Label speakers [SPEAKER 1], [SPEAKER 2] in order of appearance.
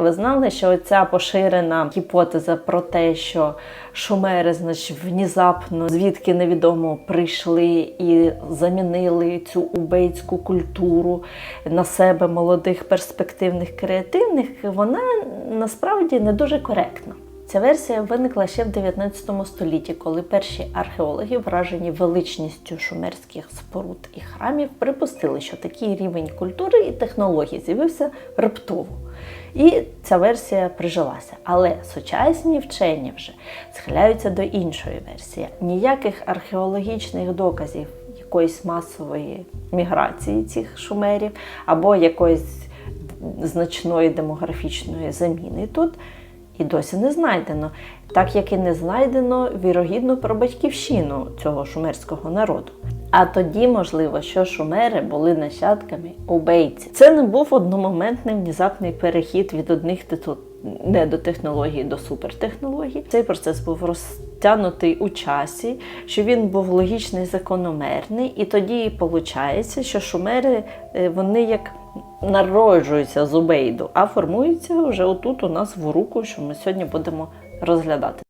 [SPEAKER 1] Ви знали, що ця поширена гіпотеза про те, що шумери, значить, внезапно, звідки невідомо прийшли і замінили цю убейську культуру на себе молодих, перспективних, креативних, вона насправді не дуже коректна. Ця версія виникла ще в 19 столітті, коли перші археологи, вражені величністю шумерських споруд і храмів, припустили, що такий рівень культури і технологій з'явився раптово. І ця версія прижилася. Але сучасні вчені вже схиляються до іншої версії. Ніяких археологічних доказів якоїсь масової міграції цих шумерів або якоїсь значної демографічної заміни тут і досі не знайдено. Так як і не знайдено вірогідно про батьківщину цього шумерського народу. А тоді, можливо, що шумери були нащадками убейців. Це не був одномоментний внезапний перехід від одних титу- недотехнологій до супертехнологій. Цей процес був розтягнутий у часі, що він був логічний, закономерний, і тоді виходить, що шумери е, вони як народжуються з убейду, а формуються вже отут у нас в руку, що ми сьогодні будемо розглядати.